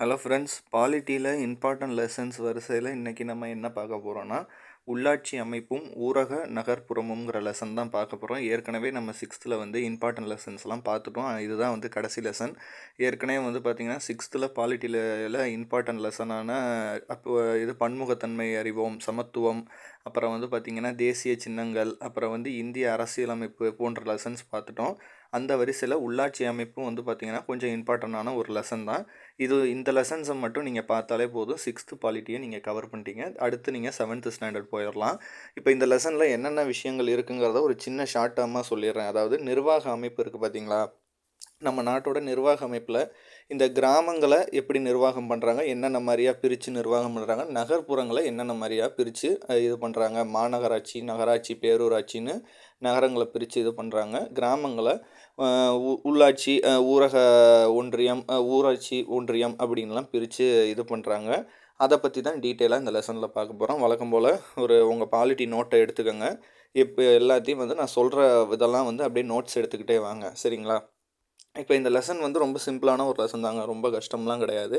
Hello friends பாலிட்டியில் important lessons வரிசையில் இன்றைக்கி நம்ம என்ன பார்க்க போகிறோன்னா உள்ளாட்சி அமைப்பும் ஊரக நகர்ப்புறமுங்கிற லெசன் தான் பார்க்க போகிறோம் ஏற்கனவே நம்ம சிக்ஸ்த்தில் வந்து இம்பார்ட்டன்ட் லெசன்ஸ்லாம் பார்த்துட்டோம். இதுதான் வந்து கடைசி லெசன் ஏற்கனவே வந்து பார்த்திங்கன்னா சிக்ஸ்த்தில் பாலிட்டியில் இம்பார்ட்டன்ட் லெசனான அப்போ இது பன்முகத்தன்மை அறிவோம் சமத்துவம் அப்புறம் வந்து பார்த்திங்கன்னா தேசிய சின்னங்கள் அப்புறம் வந்து இந்திய அரசியலமைப்பு போன்ற லெசன்ஸ் பார்த்துட்டோம். அந்த வரிசையில் உள்ளாட்சி அமைப்பும் வந்து பார்த்திங்கன்னா கொஞ்சம் இம்பார்ட்டண்டான ஒரு லெசன் தான். இது இந்த லெசன்ஸை மட்டும் நீங்கள் பார்த்தாலே போதும். சிக்ஸ்த்து பாலிட்டியை நீங்கள் கவர் பண்ணிட்டீங்க. அடுத்து நீங்கள் செவன்த்து ஸ்டாண்டர்ட் போயிடலாம் இப்போ இந்த லெசனில் என்னென்ன விஷயங்கள் இருக்குங்கிறத ஒரு சின்ன ஷார்ட் டேர்மாக சொல்லிடுறேன். அதாவது நிர்வாக அமைப்பு இருக்குது பார்த்தீங்களா நம்ம நாட்டோட நிர்வாக அமைப்பில் இந்த கிராமங்களை எப்படி நிர்வாகம் பண்ணுறாங்க என்னென்ன மாதிரியாக பிரித்து நிர்வாகம் பண்ணுறாங்க நகர்ப்புறங்களை என்னென்ன மாதிரியாக பிரித்து இது பண்ணுறாங்க மாநகராட்சி நகராட்சி பேரூராட்சின்னு நகரங்களை பிரித்து இது பண்ணுறாங்க கிராமங்களை உள்ளாட்சி ஊரக ஒன்றியம் ஊராட்சி ஒன்றியம் அப்படின்லாம் பிரித்து இது பண்ணுறாங்க அதை பற்றி தான் டீட்டெயிலாக இந்த லெசனில் பார்க்க போகிறோம் வழக்கம் போல் ஒரு உங்கள் பாலிட்டி நோட்டை எடுத்துக்கோங்க. இப்போ எல்லாத்தையும் வந்து நான் சொல்கிற இதெல்லாம் வந்து அப்படியே நோட்ஸ் எடுத்துக்கிட்டே வாங்க. சரிங்களா? இப்போ இந்த லெசன் வந்து ரொம்ப சிம்பிளான ஒரு லெசன் தாங்க. ரொம்ப கஷ்டம்லாம் கிடையாது.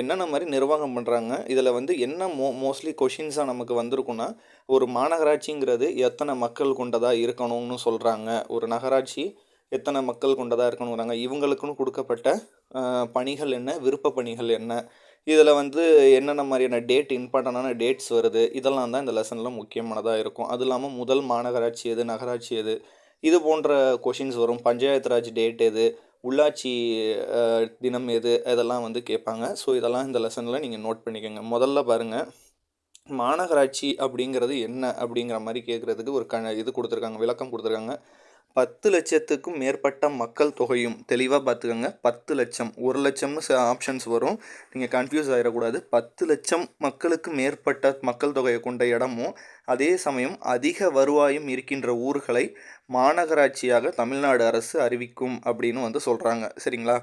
என்னென்ன மாதிரி நிர்வாகம் பண்ணுறாங்க இதில் வந்து என்ன மோ மோஸ்ட்லி கொஷின்ஸாக நமக்கு வந்திருக்குன்னா ஒரு மாநகராட்சிங்கிறது எத்தனை மக்கள் கொண்டதாக இருக்கணும்னு சொல்கிறாங்க ஒரு நகராட்சி எத்தனை மக்கள் கொண்டதாக இருக்கணுங்கிறாங்க இவங்களுக்குன்னு கொடுக்கப்பட்ட பணிகள் என்ன? விருப்ப பணிகள் என்ன? இதில் வந்து என்னென்ன மாதிரியான டேட் இம்பார்ட்டண்டான டேட்ஸ் வருது? இதெல்லாம் தான் இந்த லெசனில் முக்கியமானதாக இருக்கும். அது இல்லாமல் முதல் மாநகராட்சி எது? நகராட்சி எது? இது போன்ற கொஷின்ஸ் வரும். பஞ்சாயத்து ராஜ் டேட் எது? உள்ளாட்சி தினம் எது? இதெல்லாம் வந்து கேட்பாங்க. ஸோ இதெல்லாம் இந்த லெசனில் நீங்கள் நோட் பண்ணிக்கோங்க. முதல்ல பாருங்கள் மாநகராட்சி அப்படிங்கிறது என்ன அப்படிங்கிற மாதிரி கேட்குறதுக்கு ஒரு க இது கொடுத்துருக்காங்க. விளக்கம் கொடுத்துருக்காங்க. பத்து லட்சத்துக்கும் மேற்பட்ட மக்கள் தொகையும் தெளிவாக பார்த்துக்கோங்க பத்து லட்சம் ஒரு லட்சம்னு ஆப்ஷன்ஸ் வரும். நீங்கள் கன்ஃபியூஸ் ஆகிடக்கூடாது பத்து லட்சம் மக்களுக்கு மேற்பட்ட மக்கள் தொகையை கொண்ட இடமும் அதே சமயம் அதிக வருவாயும் இருக்கின்ற ஊர்களை மாநகராட்சியாக தமிழ்நாடு அரசு அறிவிக்கும் அப்படின்னு வந்து சொல்கிறாங்க சரிங்களா?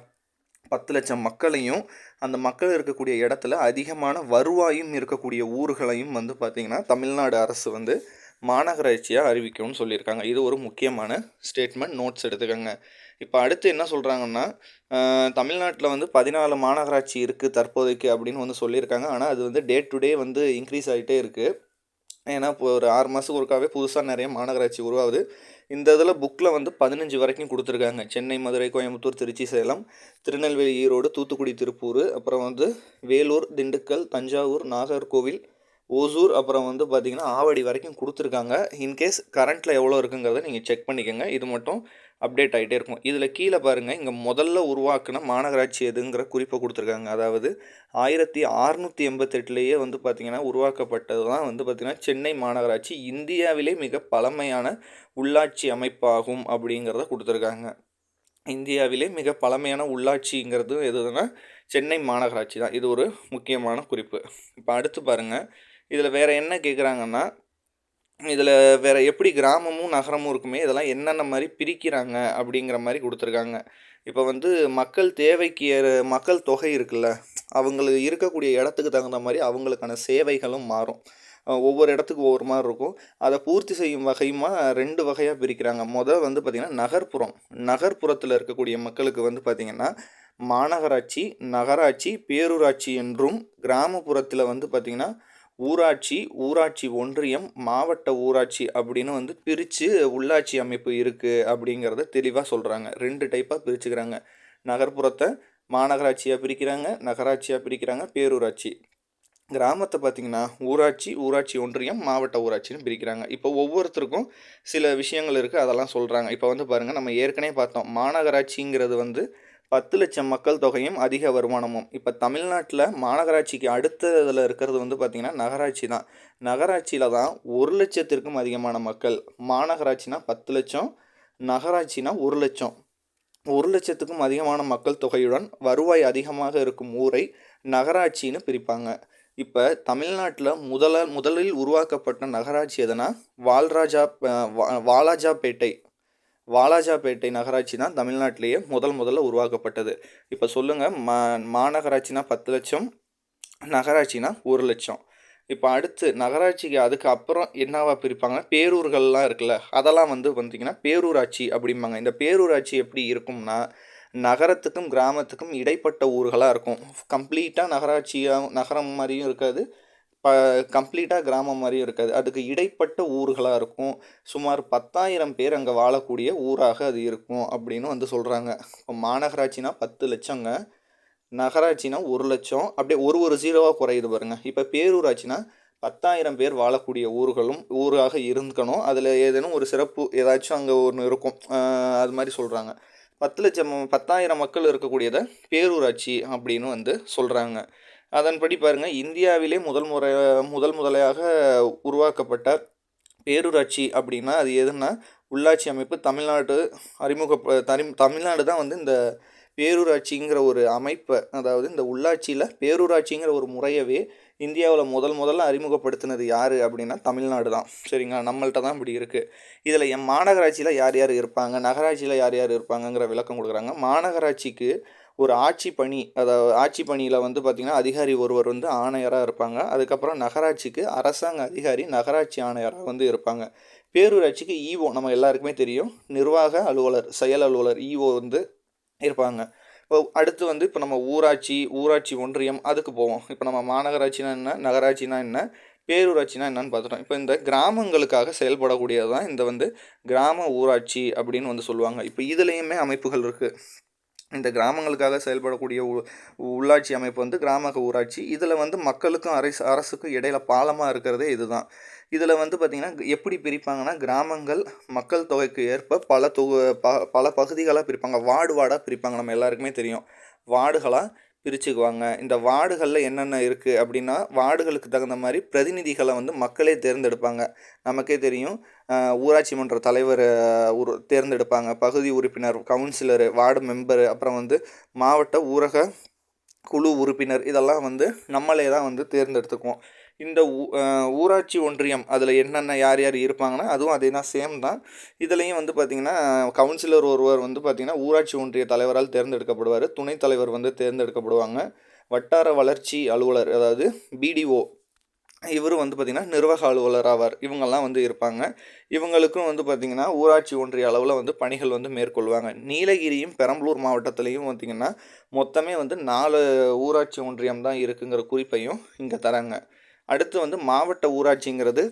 பத்து லட்சம் மக்களையும் அந்த மக்கள் இருக்கக்கூடிய இடத்துல அதிகமான வருவாயும் இருக்கக்கூடிய ஊர்களையும் வந்து பார்த்திங்கன்னா தமிழ்நாடு அரசு வந்து மாநகராட்சியாக அறிவிக்கும்னு சொல்லியிருக்காங்க. இது ஒரு முக்கியமான ஸ்டேட்மெண்ட் நோட்ஸ் எடுத்துக்கோங்க. இப்போ அடுத்து என்ன சொல்கிறாங்கன்னா தமிழ்நாட்டில் வந்து பதினாலு மாநகராட்சி இருக்குது தற்போதைக்கு அப்படின்னு வந்து சொல்லியிருக்காங்க. ஆனால் அது வந்து டே டு டே வந்து இன்க்ரீஸ் ஆகிட்டே இருக்குது ஏன்னா இப்போ ஒரு ஆறு மாதத்துக்கு ஒருக்காவே புதுசாக நிறைய மாநகராட்சி உருவாகுது. இந்த இதில் புக்கில் வந்து பதினஞ்சு வரைக்கும் கொடுத்துருக்காங்க. சென்னை மதுரை கோயம்புத்தூர் திருச்சி சேலம் திருநெல்வேலி ஈரோடு தூத்துக்குடி திருப்பூர் அப்புறம் வந்து வேலூர் திண்டுக்கல் தஞ்சாவூர் நாகர்கோவில் ஓசூர் அப்புறம் வந்து பார்த்திங்கன்னா ஆவடி வரைக்கும் கொடுத்துருக்காங்க. இன்கேஸ் கரண்ட்டில் எவ்வளோ இருக்குங்கிறத நீங்கள் செக் பண்ணிக்கோங்க. இது மட்டும் அப்டேட் ஆகிட்டே இருக்கும். இதில் கீழே பாருங்கள் இங்கே முதல்ல உருவாக்குன மாநகராட்சி எதுங்கிற குறிப்பை கொடுத்துருக்காங்க. அதாவது ஆயிரத்தி அறுநூற்றி எண்பத்தெட்டுலேயே வந்து பார்த்திங்கன்னா உருவாக்கப்பட்டது தான் வந்து பார்த்திங்கன்னா சென்னை மாநகராட்சி. இந்தியாவிலே மிக பழமையான உள்ளாட்சி அமைப்பாகும் அப்படிங்கிறத கொடுத்துருக்காங்க. இந்தியாவிலே மிக பழமையான உள்ளாட்சிங்கிறது எதுனா சென்னை மாநகராட்சி தான். இது ஒரு முக்கியமான குறிப்பு. இப்போ அடுத்து பாருங்கள் இதில் வேறு என்ன கேட்குறாங்கன்னா இதில் வேறு எப்படி கிராமமும் நகரமும் இருக்குமே இதெல்லாம் என்னென்ன மாதிரி பிரிக்கிறாங்க அப்படிங்கிற மாதிரி கொடுத்துருக்காங்க. இப்போ வந்து மக்கள் தேவைக்கு ஏற மக்கள் தொகை இருக்குல்ல அவங்களுக்கு இருக்கக்கூடிய இடத்துக்கு தகுந்த மாதிரி அவங்களுக்கான சேவைகளும் மாறும். ஒவ்வொரு இடத்துக்கு ஒவ்வொரு மாதிரி இருக்கும். அதை பூர்த்தி செய்யும் வகையுமா ரெண்டு வகையாக பிரிக்கிறாங்க. முதல் வந்து பார்த்திங்கன்னா நகர்ப்புறம். நகர்ப்புறத்தில் இருக்கக்கூடிய மக்களுக்கு வந்து பார்த்திங்கன்னா மாநகராட்சி நகராட்சி பேரூராட்சி என்றும் கிராமப்புறத்தில் வந்து பார்த்திங்கன்னா ஊராட்சி ஊராட்சி ஒன்றியம் மாவட்ட ஊராட்சி அப்படின்னு வந்து பிரித்து உள்ளாட்சி அமைப்பு இருக்குது அப்படிங்கிறத தெளிவாக சொல்கிறாங்க ரெண்டு டைப்பாக பிரிச்சுக்கிறாங்க. நகர்ப்புறத்தை மாநகராட்சியாக பிரிக்கிறாங்க நகராட்சியாக பிரிக்கிறாங்க பேரூராட்சி. கிராமத்தை பார்த்திங்கன்னா ஊராட்சி ஊராட்சி ஒன்றியம் மாவட்ட ஊராட்சின்னு பிரிக்கிறாங்க. இப்போ ஒவ்வொருத்தருக்கும் சில விஷயங்கள் இருக்குது அதெல்லாம் சொல்கிறாங்க இப்போ வந்து பாருங்கள் நம்ம ஏற்கனவே பார்த்தோம். மாநகராட்சிங்கிறது வந்து பத்து லட்சம் மக்கள் தொகையும் அதிக வருமானமும். இப்போ தமிழ்நாட்டில் மாநகராட்சிக்கு அடுத்த இதில் இருக்கிறது வந்து பார்த்திங்கன்னா நகராட்சி தான். நகராட்சியில் தான் ஒரு லட்சத்திற்கும் அதிகமான மக்கள். மாநகராட்சினா பத்து லட்சம் நகராட்சினா ஒரு லட்சம். ஒரு லட்சத்துக்கும் அதிகமான மக்கள் தொகையுடன் வருவாய் அதிகமாக இருக்கும் ஊரை நகராட்சின்னு பிரிப்பாங்க. இப்போ தமிழ்நாட்டில் முதல முதலில் உருவாக்கப்பட்ட நகராட்சி எதுனா வால்ராஜா வாலாஜாபேட்டை வாலாஜாபேட்டை நகராட்சி தான் தமிழ்நாட்டிலேயே முதல் முதல்ல உருவாக்கப்பட்டது. இப்போ சொல்லுங்கள் மா மாநகராட்சினா பத்து லட்சம் நகராட்சினா ஒரு லட்சம். இப்போ அடுத்து நகராட்சிக்கு அதுக்கு அப்புறம் என்னவா பிரிப்பாங்க? பேரூர்கள்லாம் இருக்குல்ல அதெல்லாம் வந்து பார்த்திங்கன்னா பேரூராட்சி அப்படிம்பாங்க. இந்த பேரூராட்சி எப்படி இருக்கும்னா நகரத்துக்கும் கிராமத்துக்கும் இடைப்பட்ட ஊர்களாக இருக்கும். கம்ப்ளீட்டாக நகராட்சியாக நகரம் மாதிரியும் இருக்காது. ப கம்ப்ளீட்டாக கிராமம் மாதிரியும் இருக்காது. அதுக்கு இடைப்பட்ட ஊர்களாக இருக்கும். சுமார் பத்தாயிரம் பேர் அங்கே வாழக்கூடிய ஊராக அது இருக்கும் அப்படின்னு வந்து சொல்கிறாங்க இப்போ மாநகராட்சினா பத்து லட்சங்க நகராட்சினா ஒரு லட்சம். அப்படியே ஒரு ஒரு ஜீரோவாக குறையுது பாருங்கள் இப்போ பேரூராட்சினா பத்தாயிரம் பேர் வாழக்கூடிய ஊர்களும் ஊராக இருக்கணும். அதில் ஏதேனும் ஒரு சிறப்பு ஏதாச்சும் அங்கே ஒன்று இருக்கும். அது மாதிரி சொல்கிறாங்க பத்து லட்சம் பத்தாயிரம் மக்கள் இருக்கக்கூடியதை பேரூராட்சி அப்படின்னு வந்து சொல்கிறாங்க அதன்படி பாருங்கள் இந்தியாவிலே முதல் முறை முதல் முதலையாக உருவாக்கப்பட்ட பேரூராட்சி அப்படின்னா அது எதுன்னா உள்ளாட்சி அமைப்பு தமிழ்நாடு அறிமுக தமிழ்நாடு தான் வந்து இந்த பேரூராட்சிங்கிற ஒரு அமைப்பை அதாவது இந்த உள்ளாட்சியில் பேரூராட்சிங்கிற ஒரு முறையவே இந்தியாவில் முதல் முதல்ல அறிமுகப்படுத்தினது யார் அப்படின்னா தமிழ்நாடு தான். சரிங்களா? நம்மள்ட்ட தான் இப்படி இருக்குது இதில் என் மாநகராட்சியில் யார் யார் இருப்பாங்க? நகராட்சியில் யார் யார் இருப்பாங்கங்கிற விளக்கம் கொடுக்குறாங்க. மாநகராட்சிக்கு ஒரு ஆட்சி பணி அதாவது ஆட்சி பணியில் வந்து பார்த்திங்கன்னா அதிகாரி ஒருவர் வந்து ஆணையராக இருப்பாங்க. அதுக்கப்புறம் நகராட்சிக்கு அரசாங்க அதிகாரி நகராட்சி ஆணையராக வந்து இருப்பாங்க. பேரூராட்சிக்கு ஈஓ நம்ம எல்லாருக்குமே தெரியும். நிர்வாக அலுவலர் செயல் அலுவலர் ஈஓ வந்து இருப்பாங்க. இப்போ அடுத்து வந்து இப்போ நம்ம ஊராட்சி ஊராட்சி ஒன்றியம் அதுக்கு போவோம். இப்போ நம்ம மாநகராட்சினா என்ன நகராட்சினா என்ன பேரூராட்சினா என்னன்னு பார்த்துட்டோம் இப்போ இந்த கிராமங்களுக்காக செயல்படக்கூடியது தான் இந்த வந்து கிராம ஊராட்சி அப்படின்னு வந்து சொல்லுவாங்க. இப்போ இதுலேயுமே அமைப்புகள் இருக்குது இந்த கிராமங்களுக்காக செயல்படக்கூடிய உள்ளாட்சி அமைப்பு வந்து கிராம ஊராட்சி. இதில் வந்து மக்களுக்கும் அரசு அரசுக்கும் இடையில பாலமாக இருக்கிறதே இதுதான். இதில் வந்து பார்த்திங்கன்னா எப்படி பிரிப்பாங்கன்னா கிராமங்கள் மக்கள் தொகைக்கு ஏற்ப பல தொகு ப பல பகுதிகளாக பிரிப்பாங்க. வார்டு வார்டாக பிரிப்பாங்க. நம்ம எல்லாருக்குமே தெரியும். வார்டுகளாக பிரிச்சுக்குவாங்க. இந்த வார்டுகளில் என்னென்ன இருக்குது அப்படின்னா வார்டுகளுக்கு தகுந்த மாதிரி பிரதிநிதிகளை வந்து மக்களே தேர்ந்தெடுப்பாங்க. நமக்கே தெரியும் ஊராட்சி மன்ற தலைவர் உரு தேர்ந்தெடுப்பாங்க. பகுதி உறுப்பினர் கவுன்சிலரு வார்டு மெம்பரு அப்புறம் வந்து மாவட்ட ஊரக குழு உறுப்பினர் இதெல்லாம் வந்து நம்மளே தான் வந்து தேர்ந்தெடுத்துக்குவோம். இந்த ஊராட்சி ஒன்றியம் அதில் என்னென்ன யார் யார் இருப்பாங்கன்னா அதுவும் அதே தான் சேம் தான். இதுலேயும் வந்து பார்த்திங்கன்னா கவுன்சிலர் ஒருவர் வந்து பார்த்திங்கன்னா ஊராட்சி ஒன்றிய தலைவரால் தேர்ந்தெடுக்கப்படுவார். துணைத் தலைவர் வந்து தேர்ந்தெடுக்கப்படுவாங்க. வட்டார வளர்ச்சி அலுவலர் அதாவது பிடிஓ இவர் வந்து பார்த்திங்கன்னா நிர்வாக அலுவலர் ஆவார். இவங்கெல்லாம் வந்து இருப்பாங்க. இவங்களுக்கும் வந்து பார்த்திங்கன்னா ஊராட்சி ஒன்றிய அளவில் வந்து பணிகள் வந்து மேற்கொள்வாங்க. நீலகிரியும் பெரம்பலூர் மாவட்டத்துலேயும் பார்த்திங்கன்னா மொத்தமே வந்து நாலு ஊராட்சி ஒன்றியம் தான் இருக்குங்கிற குறிப்பையும் இங்கே தராங்க. அடுத்து வந்து மாவட்ட ஊராட்சிங்கிறது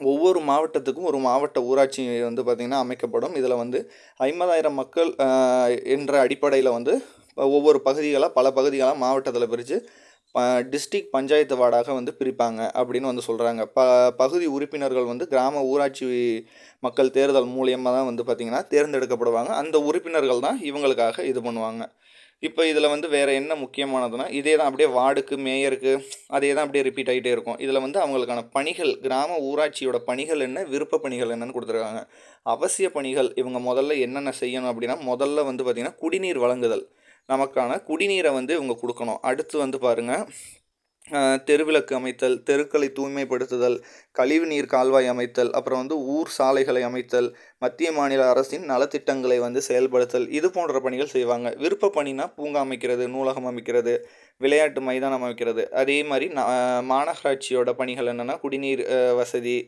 ஒவ்வொரு மாவட்டத்துக்கும் ஒரு மாவட்ட ஊராட்சி வந்து பார்த்திங்கன்னா அமைக்கப்படும். இதில் வந்து ஐம்பதாயிரம் மக்கள் என்ற அடிப்படையில் வந்து ஒவ்வொரு பகுதிகளாக பல பகுதிகளாக மாவட்டத்தில் பிரித்து ப டிஸ்ட்ரிக் பஞ்சாயத்து வார்டாக வந்து பிரிப்பாங்க அப்படின்னு வந்து சொல்கிறாங்க ப பகுதி உறுப்பினர்கள் வந்து கிராம ஊராட்சி மக்கள் தேர்தல் மூலியமாக தான் வந்து பார்த்திங்கன்னா தேர்ந்தெடுக்கப்படுவாங்க. அந்த உறுப்பினர்கள் தான் இவங்களுக்காக இது பண்ணுவாங்க. இப்போ இதில் வந்து வேறு என்ன முக்கியமானதுன்னா இதே தான் அப்படியே வார்டுக்கு மேயருக்கு அதே தான் அப்படியே ரிப்பீட் ஆகிட்டே இருக்கும். இதில் வந்து அவங்களுக்கான பணிகள் கிராம ஊராட்சியோட பணிகள் என்ன விருப்ப பணிகள் என்னன்னு கொடுத்துருக்காங்க. அவசிய பணிகள் இவங்க முதல்ல என்னென்ன செய்யணும் அப்படின்னா முதல்ல வந்து பார்த்திங்கன்னா குடிநீர் வழங்குதல். நமக்கான குடிநீரை வந்து இவங்க கொடுக்கணும். அடுத்து வந்து பாருங்கள் தெருவிளக்கு அமைத்தல் தெருக்களை தூய்மைப்படுத்துதல் கழிவுநீர் கால்வாய் அமைத்தல் அப்புறம் வந்து ஊர் சாலைகளை அமைத்தல் மத்திய மாநில அரசின் நலத்திட்டங்களை வந்து செயல்படுத்தல் இது போன்ற பணிகள் செய்வாங்க. விருப்ப பணினா பூங்கா அமைக்கிறது நூலகம் அமைக்கிறது விளையாட்டு மைதானம் அமைக்கிறது. அதே மாதிரி மாநகராட்சியோட பணிகள் என்னென்னா குடிநீர் வசதி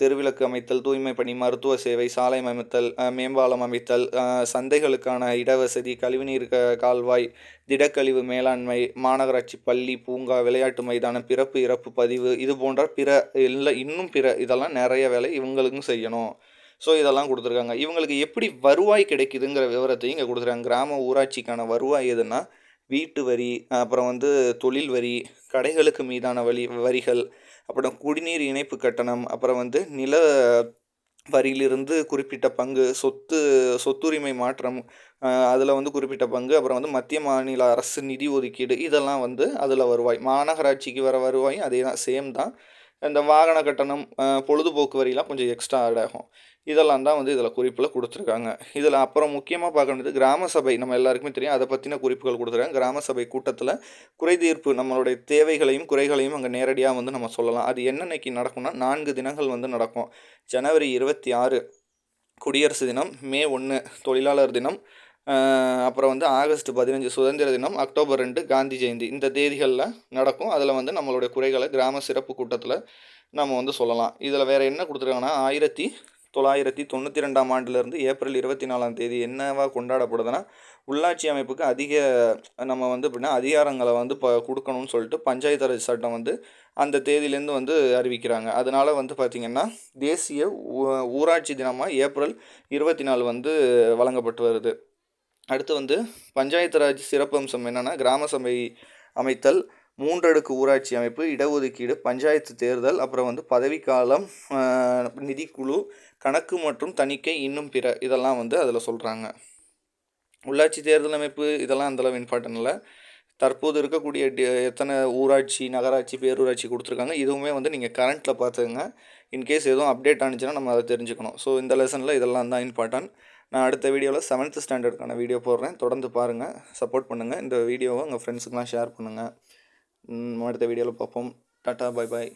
தெருவிளக்கு அமைத்தல் தூய்மை பணி மருத்துவ சேவை சாலை அமைத்தல் மேம்பாலம் அமைத்தல் சந்தைகளுக்கான இடவசதி கழிவுநீர் க கால்வாய் திடக்கழிவு மேலாண்மை மாநகராட்சி பள்ளி பூங்கா விளையாட்டு மைதானம் பிறப்பு இறப்பு பதிவு இது போன்ற பிற இல்லை இன்னும் பிற இதெல்லாம் நிறைய வேலை இவங்களுக்கும் செய்யணும். ஸோ இதெல்லாம் கொடுத்துருக்காங்க. இவங்களுக்கு எப்படி வருவாய் கிடைக்குதுங்கிற விவரத்தையும் இங்கே கொடுத்துருக்காங்க. கிராம ஊராட்சிக்கான வருவாய் எதுனா வீட்டு வரி அப்புறம் வந்து தொழில் வரி கடைகளுக்கு மீதான வழி வரிகள் அப்புறம் குடிநீர் இணைப்பு கட்டணம் அப்புறம் வந்து நில வரியிலிருந்து குறிப்பிட்ட பங்கு சொத்து சொத்துரிமை மாற்றம் அதில் வந்து குறிப்பிட்ட பங்கு அப்புறம் வந்து மத்திய மாநில அரசு நிதி ஒதுக்கீடு இதெல்லாம் வந்து அதில் வருவாய். மாநகராட்சிக்கு வர வருவாயும் அதே தான் சேம் தான். இந்த வாகன கட்டணம் பொழுதுபோக்கு வரியெலாம் கொஞ்சம் எக்ஸ்ட்ரா ஆட் ஆகும். இதெல்லாம் தான் வந்து இதில் குறிப்பில் கொடுத்துருக்காங்க. இதில் அப்புறம் முக்கியமாக பார்க்க வேண்டியது கிராம சபை. நம்ம எல்லாருக்குமே தெரியும். அதை பற்றின குறிப்புகள் கொடுத்துருக்காங்க. கிராம சபை கூட்டத்தில் குறைதீர்ப்பு நம்மளுடைய தேவைகளையும் குறைகளையும் அங்கே நேரடியாக வந்து நம்ம சொல்லலாம். அது என்னன்னைக்கு நடக்கும்னா நான்கு தினங்கள் வந்து நடக்கும். ஜனவரி இருபத்தி ஆறு குடியரசு தினம். மே ஒன்று தொழிலாளர் தினம். அப்புறம் வந்து ஆகஸ்ட் பதினஞ்சு சுதந்திர தினம். அக்டோபர் ரெண்டு காந்தி ஜெயந்தி. இந்த தேதிகளில் நடக்கும். அதில் வந்து நம்மளுடைய குறைகளை கிராம சிறப்பு கூட்டத்தில் நம்ம வந்து சொல்லலாம். இதில் வேறு என்ன கொடுத்துருக்காங்கன்னா ஆயிரத்தி தொள்ளாயிரத்தி தொண்ணூற்றி ரெண்டாம் ஆண்டிலிருந்து ஏப்ரல் இருபத்தி நாலாம் தேதி என்னவா கொண்டாடப்படுதுன்னா உள்ளாட்சி அமைப்புக்கு அதிக நம்ம வந்து எப்படின்னா அதிகாரங்களை வந்து இப்போ கொடுக்கணும்னு சொல்லிட்டு பஞ்சாயத்து ராஜ் சட்டம் வந்து அந்த தேதியிலேருந்து வந்து அறிவிக்கிறாங்க. அதனால் வந்து பார்த்திங்கன்னா தேசிய ஊராட்சி தினமாக ஏப்ரல் இருபத்தி நாலு வந்து வழங்கப்பட்டு வருது. அடுத்து வந்து பஞ்சாயத்து ராஜ் சிறப்பம்சம் என்னென்னா கிராம சபை அமைத்தல் மூன்றடுக்கு ஊராட்சி அமைப்பு இடஒதுக்கீடு பஞ்சாயத்து தேர்தல் அப்புறம் வந்து பதவிக்காலம் நிதிக்குழு கணக்கு மற்றும் தணிக்கை இன்னும் பிற இதெல்லாம் வந்து அதில் சொல்கிறாங்க உள்ளாட்சி தேர்தல் அமைப்பு இதெல்லாம் அந்தளவு இம்பார்ட்டன் இல்லை. தற்போது இருக்கக்கூடிய எத்தனை ஊராட்சி நகராட்சி பேரூராட்சி கொடுத்துருக்காங்க இதுவுமே வந்து நீங்கள் கரண்ட்டில் பார்த்துங்க இன்கேஸ் எதுவும் அப்டேட் ஆனிச்சுன்னா நம்ம அதை தெரிஞ்சுக்கணும். ஸோ இந்த லெசனில் இதெல்லாம் தான் இம்பார்ட்டன்ட் நான் அடுத்த வீடியோவில் செவன்த் ஸ்டாண்டர்டுக்கான வீடியோ போடுறேன். தொடர்ந்து பாருங்கள் சப்போர்ட் பண்ணுங்கள் இந்த வீடியோவை உங்கள் ஃப்ரெண்ட்ஸுக்கெலாம் ஷேர் பண்ணுங்கள் அடுத்த வீடியோவில் பார்ப்போம். டாட்டா பாய் பாய்